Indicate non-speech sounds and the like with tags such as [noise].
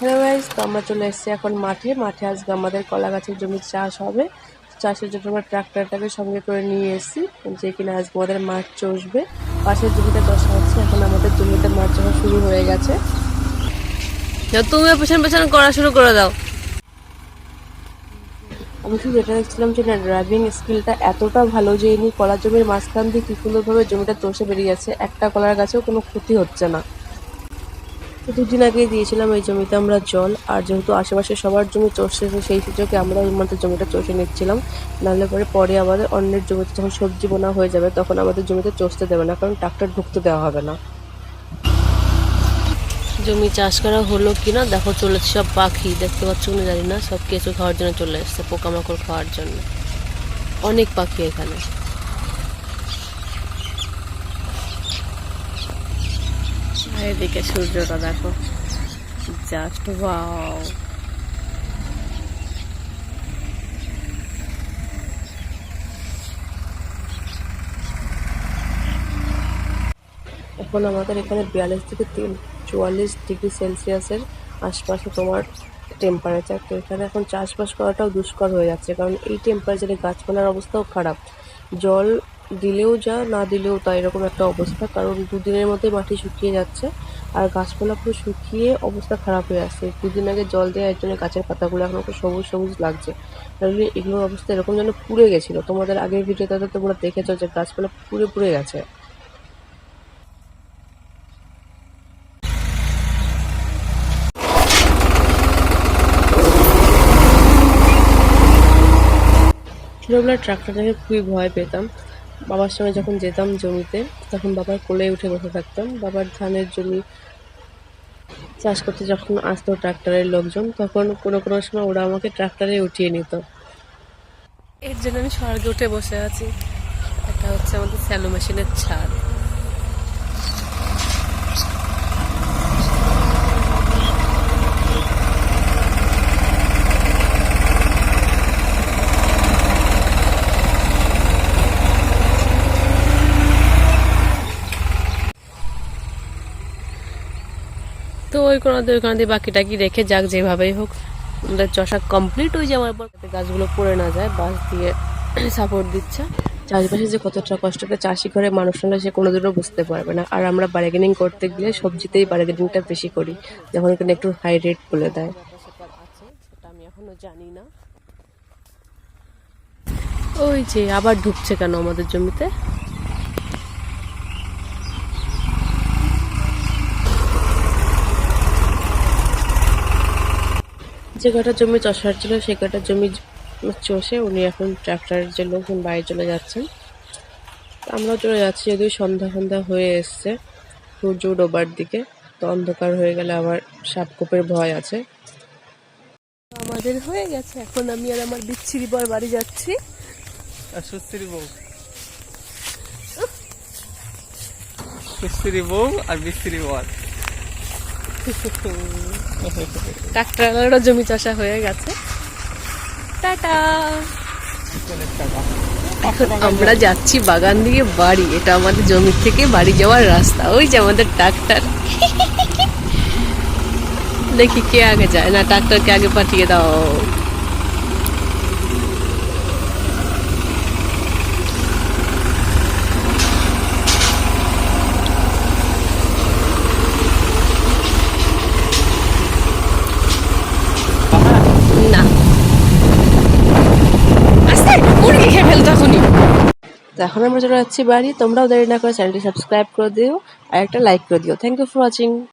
আমরা চলে এসেছি এখন মাঠে। মাঠে আজকে আমাদের কলা গাছের জমি চাষ হবে। চাষের জন্য আমরা ট্রাক্টরটাকে সঙ্গে করে নিয়ে এসেছি যে কিনা আজকে আমাদের মাঠ চষবে। পাশের জমিতে চষা হচ্ছে এখন আমাদের জমিতে মাছ চষা শুরু হয়ে গেছে। তুমি পেছন পেছন করা শুরু করে দাও। আমি শুধু এটা দেখছিলাম যে না ড্রাইভিং স্কিলটা এতটা ভালো যে ইনি কলা জমির মাঝখান দিয়ে কি সুন্দরভাবে জমিটা চষে বেরিয়ে যাচ্ছে একটা কলার গাছেও কোনো ক্ষতি হচ্ছে না। তো দুদিন আগে দিয়েছিলাম এই জমিতে আমরা জল, আর যেহেতু আশেপাশে সবার জমি চষেছে সেই সুযোগে আমরা আমাদের জমিটা চষে নিচ্ছিলাম। নাহলে পরে পরে আমাদের অন্যের জমিতে যখন সবজি বোনা হয়ে যাবে, তখন আমাদের জমিতে চষতে দেবে না, কারণ ট্রাক্টর ঢুকতে দেওয়া হবে না। জমি চাষ করা হলো কিনা, দেখো চলেছে সব পাখি, দেখতে পাচ্ছ না জানি না, সব কেঁচো খাওয়ার জন্য চলে এসছে, পোকামাকড় খাওয়ার জন্য। অনেক পাখি এখানে। এদিকে সূর্যটা দেখো। জাস্ট ওয়াও এখন আমাদের এখানে বিয়াল্লিশ থেকে তিন, চুয়াল্লিশ ডিগ্রি সেলসিয়াসের আশপাশে তোমার টেম্পারেচার তো এখানে এখন চাষবাস করাটাও দুষ্কর হয়ে যাচ্ছে, কারণ এই টেম্পারেচারে গাছপালার অবস্থাও খারাপ। জল দিলেও যা, না দিলেও তা, এরকম একটা অবস্থা। কারণ দুদিনের মধ্যে মাটি শুকিয়ে যাচ্ছে আর গাছপালা পুরো শুকিয়ে অবস্থা খারাপ হয়ে আসছে। দুদিন আগে জল দেওয়ার জন্য গাছের পাতাগুলো এখন খুব সবুজ সবুজ লাগছে। তাহলে এগুলোর অবস্থা এরকম যেন পুড়ে গেছিল। তোমাদের আগের ভিডিওতে তো তোমরা দেখেছ যে গাছপালা পুড়ে পুড়ে গেছে। ছোটোবেলায় ট্রাক্টর দেখে খুবই ভয় পেতাম। বাবার সঙ্গে যখন যেতাম জমিতে, তখন বাবার কোলে উঠে বসে থাকতাম। বাবার ধানের জমি চাষ করতে যখন আসতো ট্রাক্টরের লোকজন, তখন কোনো কোনো সময় ওরা আমাকে ট্রাক্টরে উঠিয়ে নিত। এর জন্য আমি স্বর্গে উঠে বসে আছি। এটা হচ্ছে আমাদের স্যালো মেশিনের ছাদ। তো ওই কোনো দিয়ে ওইখানে দিয়ে বাকি টাকি রেখে যাক যেভাবেই হোক। আমাদের চষা কমপ্লিট হয়ে যাওয়ার পর গাছগুলো পড়ে না যায়, বাঁশ দিয়ে [clears throat] সাপোর্ট দিচ্ছে। চাষবাসে যে কতটা কষ্টটা চাষি করে মানুষরা সে কোনোদিনও বুঝতে পারবে না। আর আমরা বার্গেনিং করতে গেলে সবজিতেই বার্গেনিংটা বেশি করি, যখন এখানে একটু হাই রেট বলে দেয়। সেটা আমি এখনও জানি না ওই যে আবার ঢুকছে কেন আমাদের জমিতে? যে কটা জমি চষার ছিল সে কটা জমি চষে উনি এখন ট্রাক্টরের যে লোকজন বাইরে চলে যাচ্ছেন। আমরাও চলে যাচ্ছি যদিও সন্ধ্যা সন্ধ্যা হয়ে এসছে সূর্য ডোবার দিকে। তো অন্ধকার হয়ে গেলে আবার সাপকোপের ভয় আছে। আমাদের হয়ে গেছে এখন আমি আর আমার বিচ্ছিরি বর বাড়ি যাচ্ছি। আর সুশ্রী বউ। সুশ্রী বউ আর বিচ্ছিরি বর। [laughs] ট্রাক্টরেরও জমি চাষা হয়ে গেছে। টাটা। এখন আমরা যাচ্ছি বাগান দিয়ে বাড়ি। এটা আমাদের জমি থেকে বাড়ি যাওয়ার রাস্তা। ওই যে আমাদের ট্রাক্টর। [laughs] দেখি কে আগে যায়। না, ট্রাক্টরকে আগে পাঠিয়ে দাও। তো এখন আমরা চলে যাচ্ছি বাড়ি। তোমরাও দেরি না করে চ্যানেলটি সাবস্ক্রাইব করে দিও আর একটা লাইক করে দিও। Thank you for watching